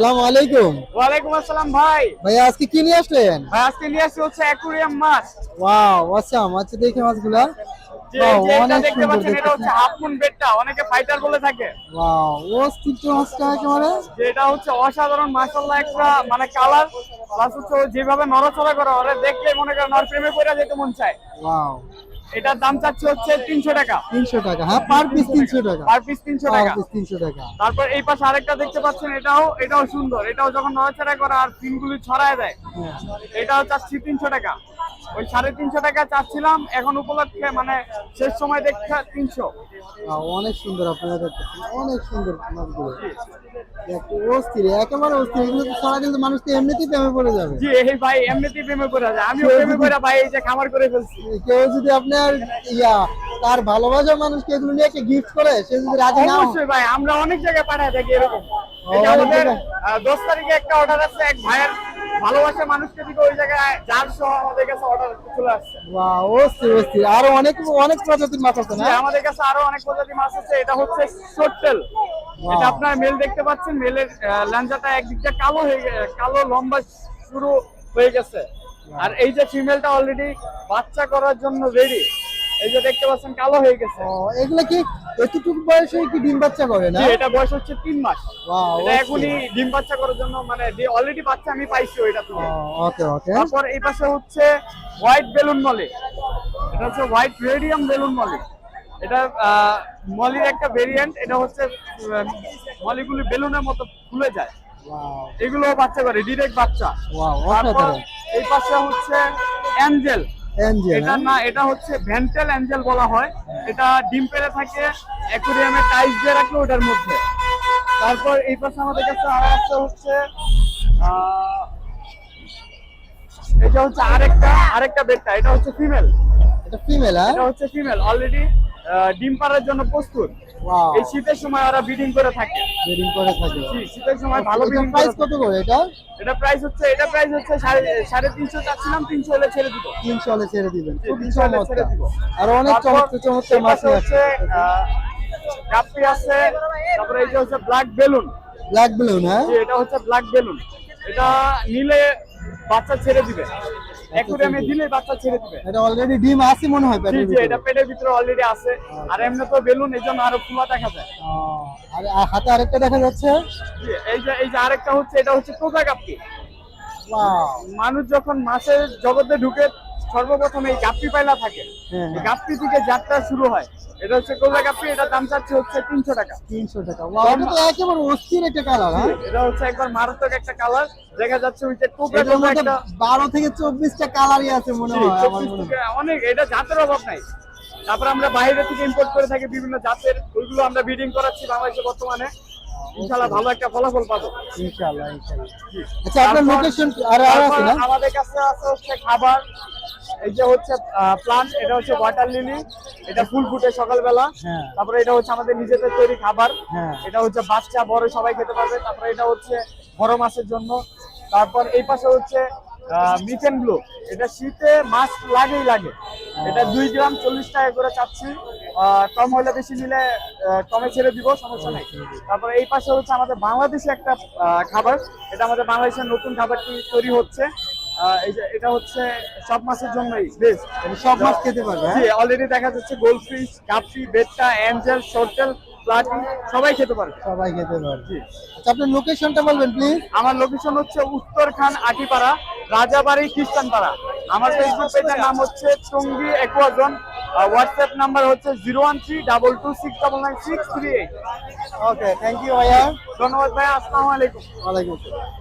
সালামু আলাইকুম। ওয়ালাইকুম আসসালাম ভাই। ভাই আজকে কি নিয়ে আসলেন? ভাই আজকে নিয়ে আসছি হচ্ছে অ্যাকুরিয়াম মাছ। ওয়াও দেখে মাছগুলা। অসাধারণ যেভাবে নড়াচড়া করে দেখলে মনে করেন প্রেমে পড়ে যেতে মন চায়। এটার দাম চাচ্ছে হচ্ছে তিনশো টাকা। তিনশো টাকা হ্যাঁ পার পিস তিনশো টাকা। পার পিস তিনশো টাকা। তিনশো টাকা। তারপর এই পাশে আরেকটা দেখতে পাচ্ছেন এটাও এটাও সুন্দর এটাও যখন নড়াচড়া করে আর ফিনগুলি ছড়ায় দেয় হ্যাঁ। এটাও চাচ্ছি তিনশো টাকা। ওই সাড়ে তিনশো টাকা চাচ্ছিলাম এখন উপলক্ষে মানে শেষ সময় দেখতে তিনশো। অনেক সুন্দর আপনারা দেখতেছেন অনেক সুন্দর মাছগুলো। অস্থির একেবারে অস্থির। এগুলো তো ছাড়া কিন্তু মানুষ তো এমনিতেই প্রেমে পড়ে যাবে। জি এই ভাই এমনিতেই প্রেমে পড়ে যায় আমিও প্রেমে পড়ে ভাই এই যে খামার করে ফেলছি। কেউ যদি আপনার ইয়া তার ভালোবাসার মানুষকে এগুলো নিয়ে একটা গিফট করে সে যদি রাজি না অবশ্যই ভাই আমরা অনেক জায়গায় থাকি এরকম। এটা আমাদের তারিখে একটা অর্ডার আছে এক ভাইয়ের ভালোবাসা মানুষকে দিকে ওই জায়গায় যার সহ আমাদের কাছে অর্ডার চলে আসছে। আরও অনেক অনেক প্রজাতির মাছ আছে না? আমাদের কাছে আরও অনেক প্রজাতির মাছ আছে। এটা হচ্ছে. এটা আপনার মেল দেখতে পাচ্ছেন মেলের ল্যাঞ্জাটা একদিকটা কালো হয়ে কালো লম্বা শুরু হয়ে গেছে। আর এই যে ফিমেলটা অলরেডি বাচ্চা করার জন্য রেডি এই যে দেখতে পাচ্ছেন কালো হয়ে গেছে। এগুলো কি এতটুকু বয়সে কি ডিম বাচ্চা করে না? এটা বয়স হচ্ছে তিন মাস। এটা এখনই ডিম বাচ্চা করার জন্য মানে অলরেডি বাচ্চা আমি পাইছি ওইটা থেকে ওকে ওকে তারপর এই পাশে হচ্ছে হোয়াইট বেলুন মলি এটা হচ্ছে হোয়াইট রেডিয়াম বেলুন মলি এটা মলির একটা ভেরিয়েন্ট এটা হচ্ছে মলিগুলি বেলুনের মতো ফুলে যায়। এগুলো বাচ্চা করে ডিরেক্ট বাচ্চা। এই পাশে হচ্ছে অ্যাঞ্জেল। এটা না এটা হচ্ছে ভেন্টেল অ্যাঞ্জেল বলা হয়। এটা ডিম পেড়ে থাকে অ্যাকুরিয়ামে টাইস দিয়ে রাখলে ওটার মধ্যে। তারপর এই পাশে আমাদের কাছে আর একটা হচ্ছে এটা হচ্ছে আরেকটা আরেকটা বেডটা এটা হচ্ছে ফিমেল। এটা ফিমেল হ্যাঁ? এটা হচ্ছে ফিমেল অলরেডি ডিম পাড়ার জন্য প্রস্তুত। এই শীতের সময় ওরা ব্রিডিং করে থাকে। ব্রিডিং করে থাকে। শীতের সময় ভালো ব্রিডিং প্রাইস কত করে এটা? এটা প্রাইস হচ্ছে এটা প্রাইস হচ্ছে সাড়ে সাড়ে তিনশো চাচ্ছিলাম তিনশো হলে ছেড়ে দিব। তিনশো হলে ছেড়ে দিবেন। 300 ছেড়ে চমৎকার। আর অনেক চমৎকার চমৎকার মাছ হচ্ছে কাপি আছে তারপরে এই যে হচ্ছে ব্ল্যাক বেলুন ব্ল্যাক বেলুন হ্যাঁ? এটা হচ্ছে ব্ল্যাক বেলুন এটা নিলে বাচ্চা ছেড়ে দিবে। অ্যাকুরিয়ামে দিলে বাচ্চা ছেড়ে দিবে। এটা অলরেডি ডিম আছে মনে হয় জি পেটের জি ভিতরে। এটা পেটের ভিতরে অলরেডি আছে। আর এমনি তো বেলুন এই জন্য আরও ফুলা দেখা যায়। আর হাতে আরেকটা দেখা যাচ্ছে। এই যে এই যে আরেকটা হচ্ছে এটা হচ্ছে ওয়াও। মানুষ যখন মাছের জগতে ঢুকে সর্বপ্রথম এই গাপ্পি পাইলা থাকে। হ্যাঁ। গাপ্পি থেকে যাত্রা শুরু হয়। এটা হচ্ছে কোকা কাপ্পি এটা দাম চাচ্ছে হচ্ছে তিনশো টাকা। তিনশো টাকা। একেবারে অস্থির একটা কালার হ্যাঁ? এটা হচ্ছে একবার মারাত্মক একটা কালার দেখা যাচ্ছে ওই যে এটার একটা বারো থেকে চব্বিশটা কালারই আছে মনে হয় আমার 24 থেকে হয়। অনেক। এটা জাতের অভাব নাই। তারপর আমরা বাইরে থেকে ইম্পোর্ট করে থাকি বিভিন্ন জাতের। ওইগুলো আমরা ব্রিডিং করাচ্ছি বাংলাদেশে বর্তমানে। ইনশাআল্লাহ ভালো একটা ফলাফল পাবো। ইনশাআল্লাহ ইনশাআল্লাহ। আচ্ছা আপনার লোকেশন আর আর আছে না? আমাদের কাছে আছে হচ্ছে খাবার। যে হচ্ছে প্লান্ট এটা হচ্ছে ওয়াটার লিলি এটা ফুল ফুটে সকালবেলা। হ্যাঁ। তারপরে এটা হচ্ছে আমাদের নিজেদের তৈরি খাবার। হ্যাঁ। এটা হচ্ছে বাচ্চা বড় সবাই খেতে পারবে। তারপরে এটা হচ্ছে বড় মাছের জন্য। তারপর এই পাশে হচ্ছে মিথেন ব্লু এটা শীতে মাছ লাগেই লাগে। এটা দুই গ্রাম চল্লিশ টাকা করে চাচ্ছি। আহ, কম হলে বেশি নিলে কমে ছেড়ে দিব সমস্যা নেই। তারপরে এই পাশে হচ্ছে আমাদের বাংলাদেশি একটা আহ, খাবার। এটা আমাদের বাংলাদেশের নতুন খাবারটি তৈরি হচ্ছে। এই যে এটা হচ্ছে সব মাছের জন্যই। বেস্ট মানে সব মাছ খেতে পারবে জি হ্যাঁ অলরেডি দেখা যাচ্ছে গোল্ডফিশ কাপি বেটটা অ্যাঞ্জেল শর্টেল প্লাটি সবাই খেতে পারবে। সবাই খেতে পারবে। জি। আচ্ছা আপনার লোকেশনটা বলবেন প্লিজ আমার লোকেশন হচ্ছে উত্তরখান আটিপাড়া রাজাবাড়ি খ্রিস্টানপাড়া। আমার ফেসবুক পেজের নাম হচ্ছে টঙ্গি একুয়াজন হোয়াটসঅ্যাপ নাম্বার হচ্ছে zero one three double two six double nine six three eight okay thank you ভাইয়া ধন্যবাদ ভাই আসসালামু আলাইকুম ওয়ালাইকুম আসসালাম